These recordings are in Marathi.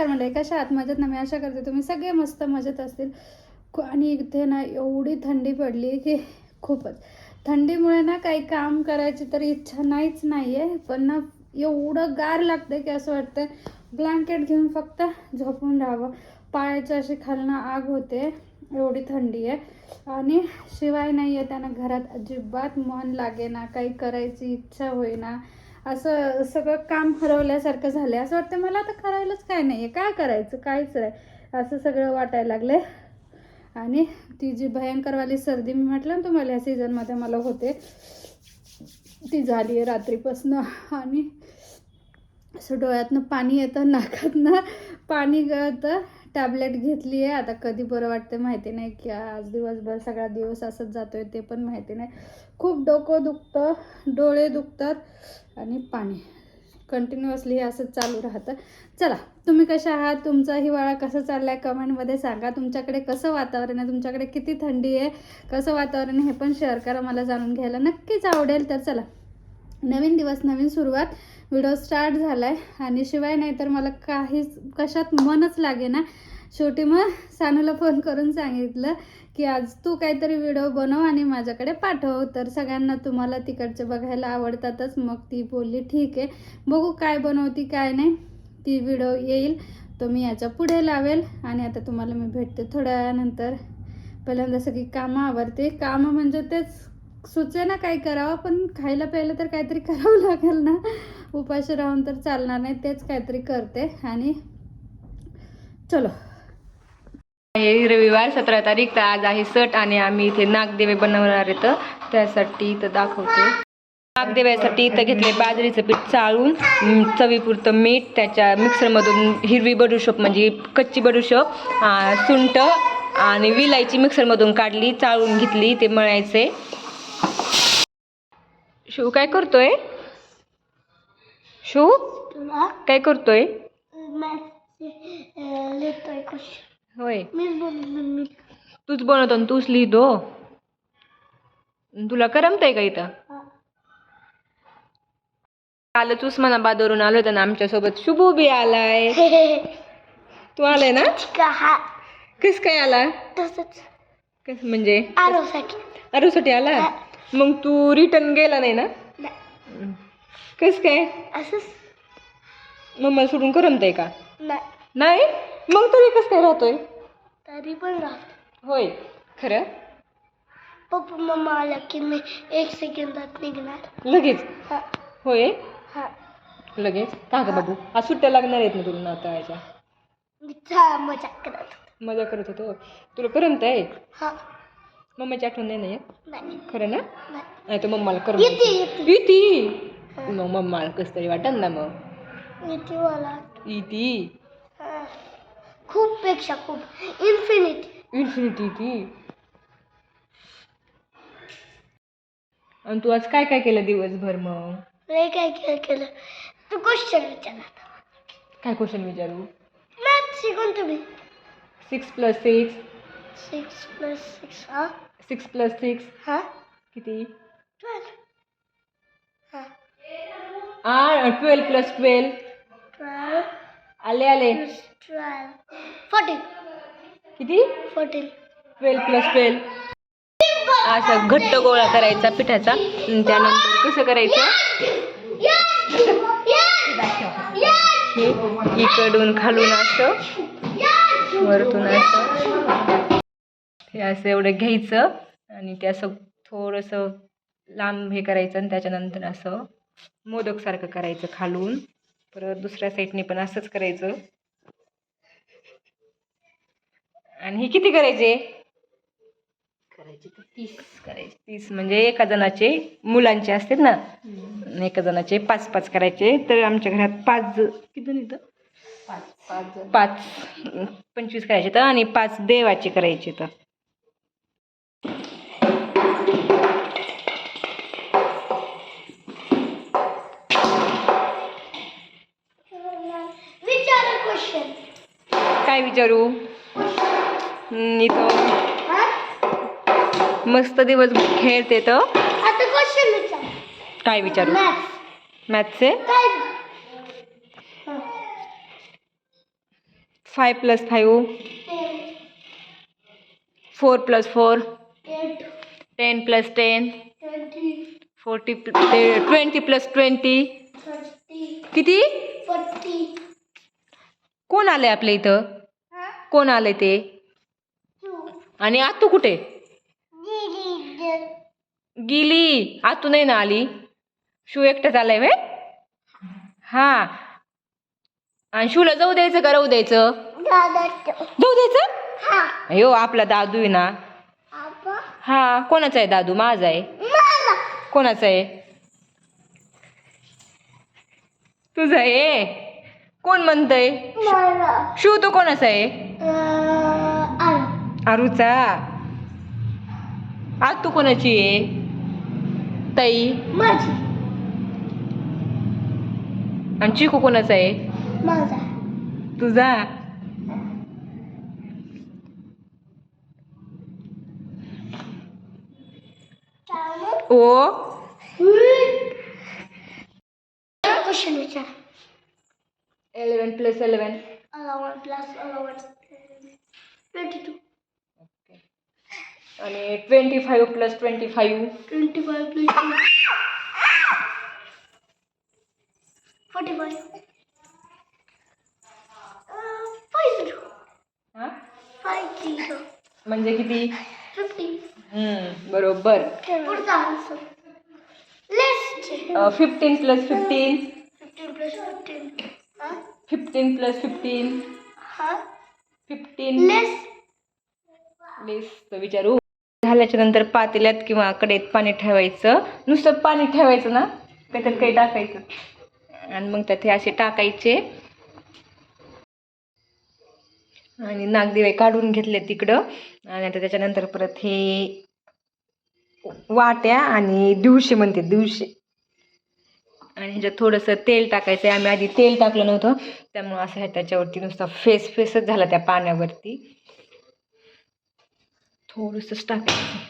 नमस्कार मंडळी कशा आहात? मजेत ना? मी आशा करते तुम्ही सगळे मस्त मजेत असतील. आणि इथे ना एवढी थंडी पडली की खूपच. थंडीमुळे ना काही काम करायची तर इच्छा नाहीच नाही आहे पण ना एवढं गार लागतं की असं वाटतं ब्लँकेट घेऊन फक्त झोपून राहावं. पायाच्या अशी खालनं आग होते एवढी थंडी आहे आणि शिवाय नाही आहे त्यांना घरात अजिबात मन लागेना काही करायची इच्छा होईना. असं सगळं काम हरवल्यासारखं झालं आहे असं वाटतं मला आता करायलाच काय नाही आहे काय करायचं? काहीच नाही. असं सगळं वाटायला आहे आणि ती जी भयंकरवाली सर्दी मी म्हटलं ना तुम्हाला या सीझनमध्ये मला होते ती झाली आहे रात्रीपासनं. आणि असं डोळ्यातनं पाणी येतं नाकातनं पाणी गळतं. टॅबलेट घेतली आहे. आता कधी बरं वाटतं माहिती नाही की आज दिवसभर सगळा दिवस असंच जातो आहे ते पण माहिती नाही. खूप डोकं दुखतं डोळे दुखतात आणि पाणी. कंटिन्युअसली हे असंच चालू राहतं. चला तुम्ही कशा आहात? तुमचा हिवाळा कसं चालला आहे कमेंटमध्ये सांगा. तुमच्याकडे कसं वातावरण आहे? तुमच्याकडे किती थंडी आहे? कसं वातावरण आहे हे पण शेअर करा. मला जाणून घ्यायला नक्कीच आवडेल. तर चला नवीन दिवस नवीन सुरुवात. व्हिडिओ स्टार्ट झाला आहे आणि शिवाय नाही तर मला काहीच कशात मनच लागे ना शेवटी मग सानूला फोन करून सांगितलं की आज तू काहीतरी व्हिडिओ बनव आणि माझ्याकडे पाठव. तर सगळ्यांना तुम्हाला तिकडचे बघायला आवडतातच. मग ती बोलली ठीक आहे. बघू काय बनवती काय नाही. ती व्हिडिओ येईल तो मी याच्यापुढे लावेल आणि आता तुम्हाला मी भेटते थोड्या वेळानंतर. पहिल्यांदा सगळी कामं आवडते कामं म्हणजे तेच सुचे ना काय करावं पण खायला प्यायला तर काहीतरी करावं लागेल ना. उपाशी राहून तर चालणार नाही तेच काहीतरी करते. आणि चलो. आहे रविवार सतरा तारीख तर आज आहे सट आणि आम्ही इथे नागदेवे बनवणार आहे त्यासाठी इथं दाखवते. नागदेव्यासाठी इथं घेतले बाजरीचं पीठ चाळून चवीपुरतं मीठ त्याच्या मिक्सरमधून हिरवी बडूशोप म्हणजे कच्ची बडूशोप सुंट आणि विलायची मिक्सरमधून काढली चाळून घेतली ते मळायचे. शिव काय करतोय? शिव काय करतोय? लिहितोय होय. मीच मी तूच बनवतो आणि तूच लिहितो. तुला करमतंय का इथं? कालच उस्मानाबादवरून आलो होतो ना आमच्यासोबत. शुभू बी आलाय. तू आलाय ना? हा कस काय आला? तसंच. कस म्हणजे? आरोसाठी. अरूसाठी आला? मग तू रिटर्न गेला नाही ना? कस काय? असंच. मम्मा सोडून करमतंय का? नाही. नाही? मग तरी कस काय राहतोय? तरी पण राहत. होय. खरं? पप्पा मम्मा आला की मी एक सेकंदात निघणार. लगेच? हा. होय? हा. लगेच? का ग बाबू? आज सुट्ट्या लागणार आहेत ना तुला नाताळाच्या मी छा मजाक करत होते. मजा करत होतो तुला करमत आहे हा. मम्माची आठवण नाही नाही. खरं ना? नाही. नाही तर मम्माला कर इती मग मम्माला कस तरी वाटन ना मग. मला. इती. खूप पेक्षा खूप. इन्फिनिटी इन्फिनिटी ती आणि तू आज काय काय केलं दिवसभर मग? लय काय केलं केलं. तू क्वेश्चन विचारणार काय क्वेश्चन विचारू? मॅथ शिकून तुम्ही. Six plus six six plus six हा? सिक्स प्लस सिक्स हा? किती? ट्वेल्व हा. प्लस ट्वेल्व आले आले. फोर्टीन किती? फोर्टीन ट्वेल्व प्लस ट्वेल्व असा घट्ट गोळा करायचा पिठाचा. त्यानंतर कसं करायचं? इकडून खालून असं वरतून असं. हे असं एवढं घ्यायचं आणि ते असं थोडंसं लांब हे करायचं आणि त्याच्यानंतर असं मोदकसारखं करायचं खालून. परत दुसऱ्या साईडने पण असंच करायचं. आणि हे किती करायचे? करायचे तर तीस. करायचे तीस. म्हणजे एका जणाचे मुलांचे असतात ना? एका जणाचे पाच पाच करायचे. तर आमच्या घरात पाच किती जण येतं पाच अं, पंचवीस करायचे तर आणि पाच देवाचे करायचे तर. काय विचारू? इथं मस्त दिवस खेळते तर. काय विचारू? Math मॅथचे five plus five ten four plus four ten plus ten forty twenty plus twenty किती कोण आलंय आपल्या इथं? कोण आलंय ते? आणि आतू कुठे? गेली. आतू नाही ना आली? शू एकटाच आलाय वे हा. आणि शूला जाऊ द्यायचं का? राहू द्यायचं? जाऊ द्यायचं? हा अयो आपला दादू आहे ना. हा कोणाचा आहे दादू? माझा आहे. कोणाचा आहे? तुझा आहे? कोण म्हणतंय? शू तो कोणाचा आहे? आरूचा. आज तू कोणाची आहे? ताई. माझी. आणि चिकू कोणाचा आहे? माझा. तुझा. ओ. क्वेश्चन विचार. Eleven plus eleven eleven plus eleven twenty two आणि twenty five plus twenty five twenty five plus forty five five zero हा फाइव झिरो म्हणजे किती? फिफ्टी हम्म, बरोबर. पुढचा answer less fifteen plus fifteen fifteen plus fifteen हा फिफ्टीन प्लस फिफ्टीन हा फिफ्टीन लेस लिस्ट विचारू. झाल्याच्यानंतर पातेल्यात किंवा कडेत पाणी ठेवायचं. नुसतं पाणी ठेवायचं ना? त्याच्यात काही टाकायचं. आणि मग त्यात हे असे टाकायचे. आणि नागदिवे काढून घेतले तिकडं. आणि आता त्याच्यानंतर परत हे वाट्या आणि दिवशी म्हणते दिवशी. आणि ह्याच्यात थोडंसं तेल टाकायचं आहे. आम्ही आधी तेल टाकलं नव्हतं. त्यामुळं असं ह्या त्याच्यावरती नुसता फेस फेसच झाला त्या पाण्यावरती. थोडंसंच टाकायचं.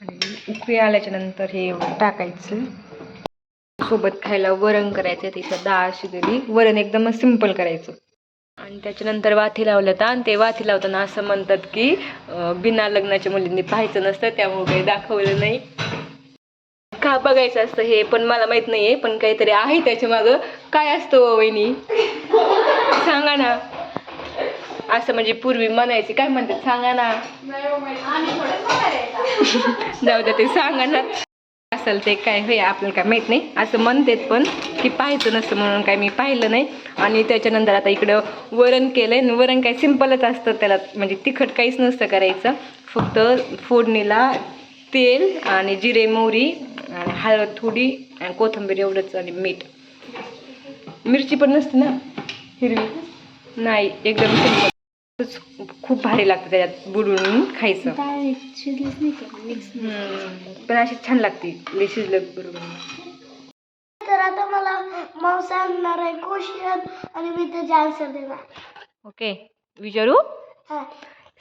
आणि उकळी आल्याच्यानंतर हे टाकायचं. सोबत खायला वरण करायचं तिथं डाळ शिजली वरण एकदम सिंपल करायचं. आणि त्याच्यानंतर वाथी लावलं तर आणि ते वाथी लावताना असं म्हणतात की बिना लग्नाच्या मुलींनी पाहायचं नसतं त्यामुळे काही दाखवलं नाही. का बघायचं असतं हे पण मला माहीत नाहीये पण काहीतरी आहे त्याच्या मागं. काय असतं हो वहिनी? सांगा ना. असं म्हणजे पूर्वी म्हणायचे काय म्हणतात? सांगा ना. जाऊ द्या ते सांगा ना. असेल ते काय होय आपल्याला काय माहीत नाही. असं म्हणतात पण की पाहायचं नसतं म्हणून काय मी पाहिलं नाही. आणि त्याच्यानंतर आता इकडं वरण केलं आहे वरण काय सिंपलच असतं त्याला. म्हणजे तिखट काहीच नसतं करायचं. फक्त फोडणीला तेल आणि जिरे मोहरी आणि हळद थोडी आणि कोथिंबीर एवढंच आणि मीठ. मिरची पण नसते ना हिरवी? नाही एकदम सिंपल खूप भारी लागतं त्याच्यात बुडवून खायचं. शिजलीच नाही पण अशी छान लागते लई शिजलं बरोबर तर आता मला मग सांगणार आहे क्वेश्चन आणि मी त्याचे आन्सर देणार. ओके विचारू?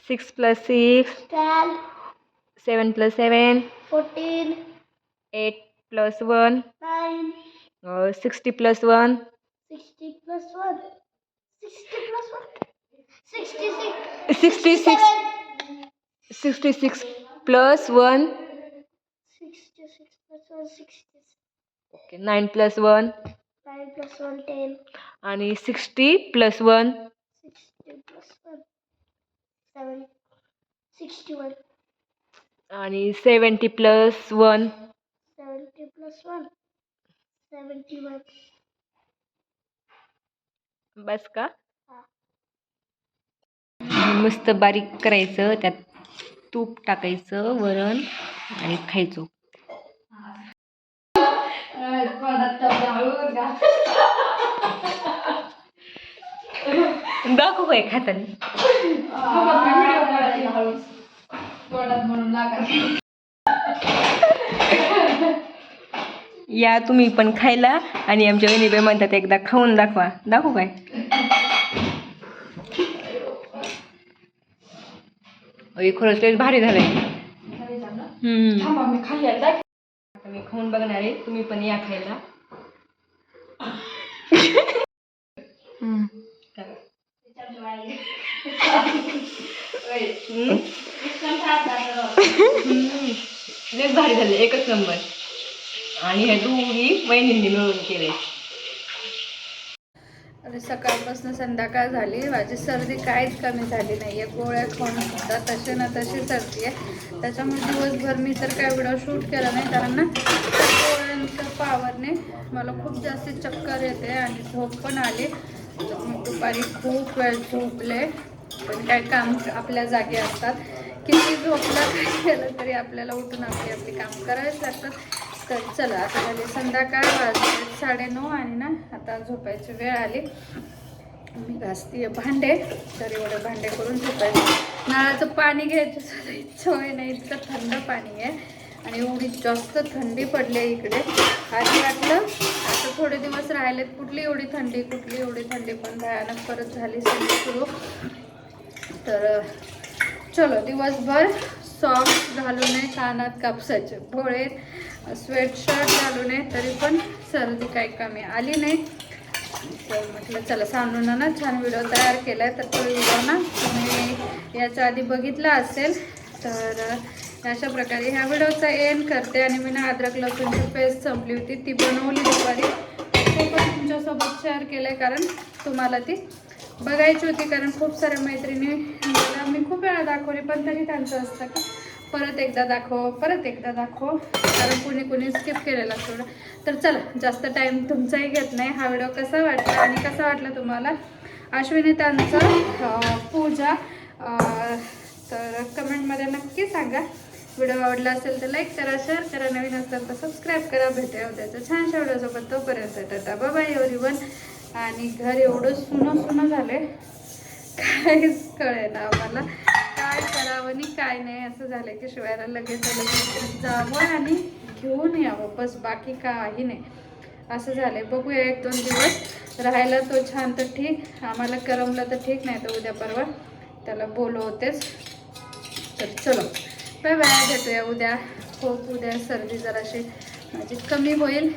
Six plus six twelve seven plus seven fourteen eight plus one nine sixty plus one sixty plus one sixty plus one sixty six sixty six plus one okay nine plus one. आणि सिक्स्टी प्लस वन. आणि seventy plus one. Seventy plus one. Seventy one. बस का. मस्त बारीक करायचं त्यात तूप टाकायचं वरण आणि खायचो. दाखव काय खाताना या तुम्ही पण खायला आणि आमच्या वहिनीबाई म्हणतात एकदा खाऊन दाखवा. दाखवू काय? खरंच लयच भारी झालंय. हम्म. मी खाऊन बघणार आहे तुम्ही पण या खायला. लयच भारी झाले एकच नंबर. आणि हे दोघी वहिनींनी मिळून केले आणि सकाळपासून संध्याकाळ झाली. माझी सर्दी काहीच कमी झाली नाही आहे गोळ्या खाऊन सुद्धा तसे ना तशी सर्दी आहे. त्याच्यामुळे दिवसभर मी तर काय व्हिडिओ शूट केला नाही. कारण ना गोळ्यांच्या पावरने मला खूप जास्त चक्कर येते आणि झोप पण आली. दुपारी खूप वेळ झोपले. पण काय काम आपल्या जागी असतात. किती झोपला काय केलं तरी आपल्याला उठून आपली आपली काम करावीच लागतात. तर चला आता झाले संध्याकाळ वाजले साडेनऊ आणि ना आता झोपायची वेळ आली. मी घासतीये भांडे तर एवढे भांडे करून झोपायचे. नळाचं पाणी घ्यायचं सुद्धा इच्छा होय नाही इतकं थंड पाणी आहे. आणि एवढी जास्त थंडी पडली आहे इकडे. आधी वाटलं आता थोडे दिवस राहिलेत कुठली एवढी थंडी कुठली एवढी थंडी पण भयानक परत झाली सगळी सुरू. तर चलो दिवसभर सॉफ्ट घालू नये कानात कापसाचे भोळे. स्वेटशर्ट घालू नये तरी पण सर्दी काही कमी आली नाही. तर म्हटलं चला सानूनं ना छान व्हिडिओ तयार केला आहे तर तो व्हिडिओ ना तुम्ही याच्या आधी बघितला असेल तर अशा प्रकारे ह्या व्हिडिओचा एंड करते. आणि मी ना अद्रक लसूणची पेस्ट संपली होती ती बनवली दुपारी. ते पण तुमच्यासोबत शेअर केलं आहे कारण तुम्हाला ती बघायची होती. कारण खूप साऱ्या मैत्रिणी मला मी खूप वेळा दाखवली पण तरी त्यांचं असतं की परत एकदा दाखव परत एकदा दाखव. कारण कुणी कुणी स्किप केलेला असतो. तर चला जास्त टाईम तुमचाही घेत नाही. हा व्हिडिओ कसा वाटला आणि कसा वाटला तुम्हाला? अश्विनी त्यांचं पूजा. तर कमेंटमध्ये नक्की सांगा. व्हिडिओ आवडला असेल तर लाईक करा शेअर करा. नवीन असेल तर सबस्क्राईब करा. भेटूया उद्याच्या छानशा व्हिडिओसोबत तोपर्यंत टाटा. बाबा एव्हरीवन आणि घर एवढं सुनं सुनं झाले काहीच कळेल आम्हाला. काय करावं आणि काय नाही असं झालं की शिवायला लगेच लगेच जावं आणि घेऊन यावं. बस बाकी काही नाही. असं झालंय. बघूया एक दोन दिवस. राहायला तो छान तर ठीक. आम्हाला करमलं तर ठीक नाही तर उद्या परवा त्याला बोलवतेच तर चलो. Bye bye. भेटूया उद्या. खूप उद्या सर्दी जराशी माझी कमी होईल.